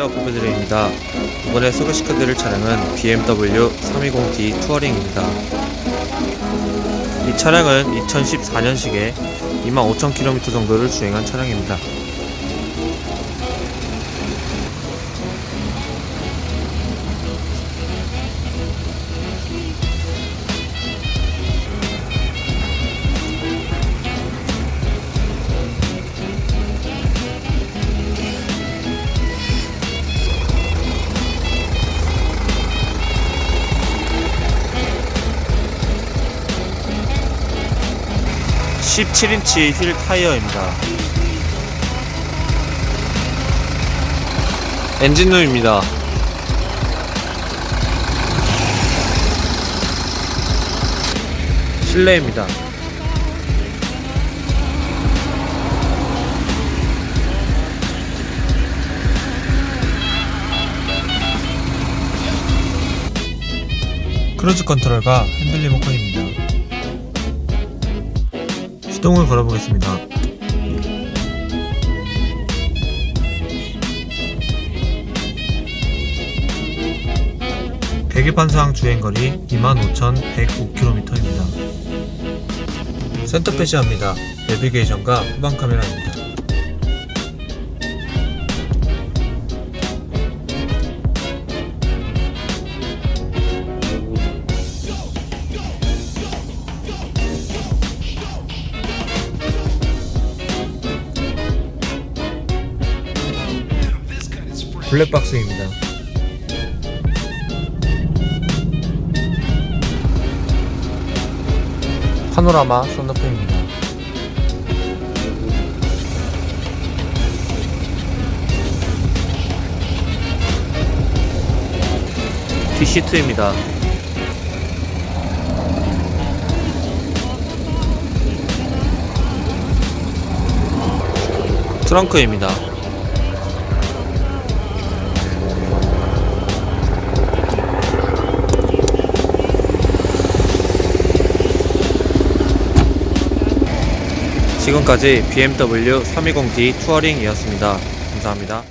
안녕하세요 부부드레입니다. 이번에 소개시켜드릴 차량은 BMW 320D 투어링입니다. 이 차량은 2014년식에 25,000km 정도를 주행한 차량입니다 (17인치) 휠 타이어입니다. 엔진룸입니다. 실내입니다. 크루즈 컨트롤과 핸들 리모컨입니다 시동을 걸어보겠습니다. 계기판상 주행거리 25,105km입니다. 센터 패시합니다. 내비게이션과 후방 카메라입니다. 블랙박스입니다. 파노라마 썬루프입니다. 뒷시트입니다. 트렁크입니다. 지금까지 BMW 320D 투어링이었습니다. 감사합니다.